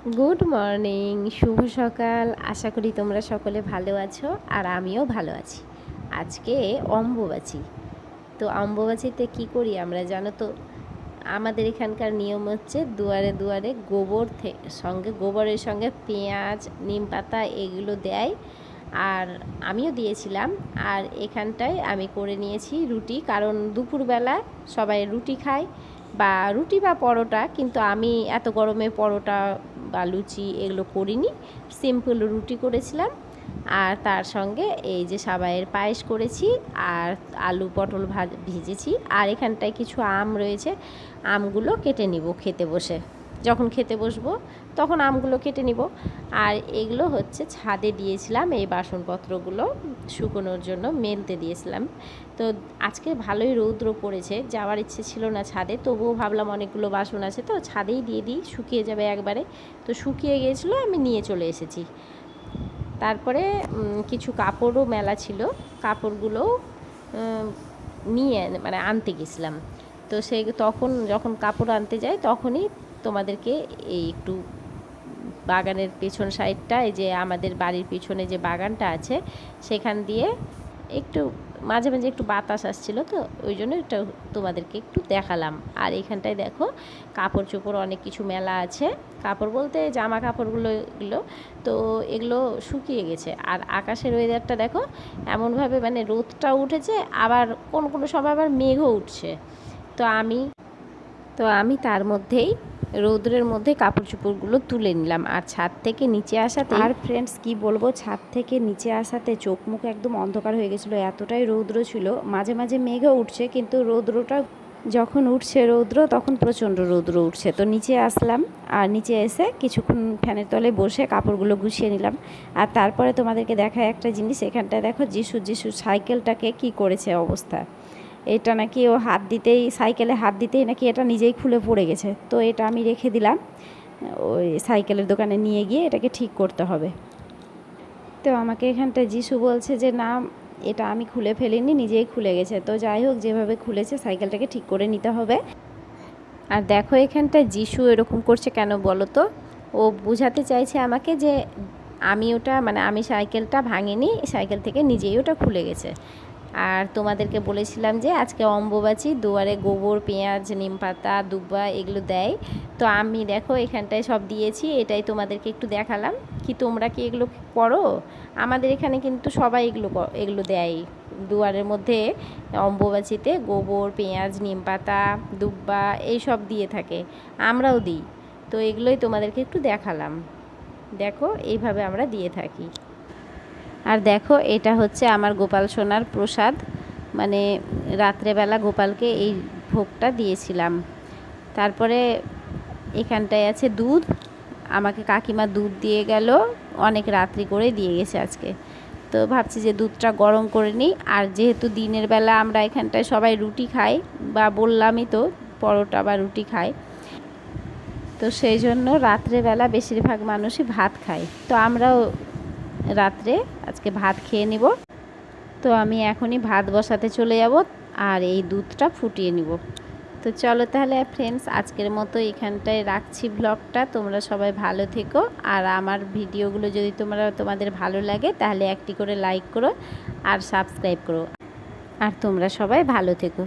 Good morning শুভ সকাল। আশা করি তোমরা সকলে ভালো আছো আর আমিও ভালো আছি। আজকে অম্বুবাচী। তো অম্বুবাচীতে কি করি আমরা জানো তো? আমাদের এখানকার নিয়ম হচ্ছে দুয়ারে দুয়ারে গোবর সঙ্গে গোবরের সঙ্গে পেঁয়াজ, নিম পাতা এগুলো দেয়। আর আমিও দিয়েছিলাম। আর এখানটায় আমি করে নিয়েছি রুটি। কারণ দুপুরবেলা সবাই রুটি খায় বা রুটি বা পরোটা। কিন্তু আমি এত গরমে পরোটা বা লুচি এগুলো করিনি, সিম্পল রুটি করেছিলাম। আর তার সঙ্গে এই যে সাবাইয়ের পায়েস করেছি আর আলু পটল ভাজ, ভেজেছি। আর এখানটায় কিছু আম রয়েছে, আমগুলো কেটে নিব খেতে বসে। যখন খেতে বসবো, তখন আমগুলো কেটে নিব। আর এগুলো হচ্ছে ছাদে দিয়েছিলাম, এই বাসনপত্রগুলো শুকোনোর জন্য মেলতে দিয়েছিলাম। তো আজকে ভালোই রৌদ্র পড়েছে, যাওয়ার ইচ্ছে ছিল না ছাদে, তবুও ভাবলাম অনেকগুলো বাসন আছে, তো ছাদেই দিয়ে দিই, শুকিয়ে যাবে একবারে। তো শুকিয়ে গিয়েছিল, আমি নিয়ে চলে এসেছি। তারপরে কিছু কাপড়ও মেলা ছিল কাপড়গুলো নিয়ে মানে আনতে গেছিলাম। তো সেই তখন যখন কাপড় আনতে যাই, তখনই তোমাদেরকে এই একটু বাগানের পেছন সাইডটা, এই যে আমাদের বাড়ির পিছনে যে বাগানটা আছে, সেখান দিয়ে একটু মাঝে মাঝে একটু বাতাস আসছিল তো, ওই জন্য এটা তোমাদেরকে একটু দেখালাম। আর এখানটায় দেখো কাপড় চোপড় অনেক কিছু মেলা আছে। কাপড় বলতে জামা কাপড়গুলো এগুলো, তো এগুলো শুকিয়ে গেছে। আর আকাশের ওয়েদারটা দেখো এমনভাবে মানে রোদটা উঠেছে, আবার কোন কোনো সময় আবার মেঘও উঠছে। তো আমি তো আমি তার মধ্যেই রৌদ্রের মধ্যে কাপড় চোপড়গুলো তুলে নিলাম। আর ছাদ থেকে নিচে আসাতে আর ফ্রেন্ডস কি বলব? ছাদ থেকে নিচে আসাতে চোখ মুখ একদম অন্ধকার হয়ে গেছিল। এতটাই রৌদ্র ছিল। মাঝে মাঝে মেঘও উঠছে, কিন্তু রৌদ্রটা যখন উঠছে রৌদ্র, তখন প্রচণ্ড রৌদ্র উঠছে। তো নিচে আসলাম, আর নিচে এসে কিছুক্ষণ ফ্যানের তলে বসে কাপড়গুলো গুছিয়ে নিলাম। আর তারপরে তোমাদেরকে দেখায় একটা জিনিস। এখানটায় দেখো, যিশু যিশু, সাইকেলটাকে কি করেছে অবস্থা। এটা নাকি ও হাত দিতেই, সাইকেলে হাত দিতেই নাকি এটা নিজেই খুলে পড়ে গেছে। তো এটা আমি রেখে দিলাম। ওই সাইকেলের দোকানে নিয়ে গিয়ে এটাকে ঠিক করতে হবে। তো আমাকে এখানটায় যিশু বলছে যে, না, এটা আমি খুলে ফেলিনি, নিজেই খুলে গেছে। তো যাই হোক, যেভাবে খুলেছে, সাইকেলটাকে ঠিক করে নিতে হবে। আর দেখো এখানটা যিশু এরকম করছে কেন বলো তো? ও বোঝাতে চাইছে আমাকে যে, আমি ওটা মানে আমি সাইকেলটা ভাঙিনি, সাইকেল থেকে নিজেই ওটা খুলে গেছে। আর তোমাদেরকে বলেছিলাম যে আজকে অম্বুবাচী, দুয়ারে গোবর, পেঁয়াজ, নিম পাতা, দুব্বা এগুলো দেয়। তো আমি দেখো এখানটায় সব দিয়েছি, এটাই তোমাদেরকে একটু দেখালাম। কি তোমরা কি এগুলো করো? আমাদের এখানে কিন্তু সবাই এগুলো এগুলো দেয়। দুয়ারের মধ্যে অম্বুবাচীতে গোবর, পেঁয়াজ, নিম পাতা, দুব্বা এইসব দিয়ে থাকে। আমরাও দিই। তো এগুলোই তোমাদেরকে একটু দেখালাম। দেখো, এইভাবে আমরা দিয়ে থাকি। আর দেখো, এটা হচ্ছে আমার গোপাল সোনার প্রসাদ। মানে রাত্রেবেলা গোপালকে এই ভোগটা দিয়েছিলাম। তারপরে এখানটায় আছে দুধ। আমাকে কাকিমা দুধ দিয়ে গেল। অনেক রাত্রি করে দিয়ে গেছে আজকে। তো ভাবছি যে দুধটা গরম করে নিই। আর যেহেতু দিনের বেলা আমরা এখানটায় সবাই রুটি খাই, বা বললামই তো, পরোটা বা রুটি খাই। তো সেই জন্য রাত্রেবেলা বেশিরভাগ মানুষই ভাত খায়। তো আমরাও রাত্রে আজকে ভাত খেয়ে নিব। তো আমি এখনই ভাত বসাতে চলে যাব আর এই দুধটা ফুটিয়ে নিব। তো চলো তাহলে ফ্রেন্ডস আজকের মতো এখানটায় রাখছি ব্লগটা তোমরা সবাই ভালো থেকো। আর আমার ভিডিওগুলো যদি তোমরা, তোমাদের ভালো লাগে, তাহলে একটি করে লাইক করো আর সাবস্ক্রাইব করো। আর তোমরা সবাই ভালো থেকো।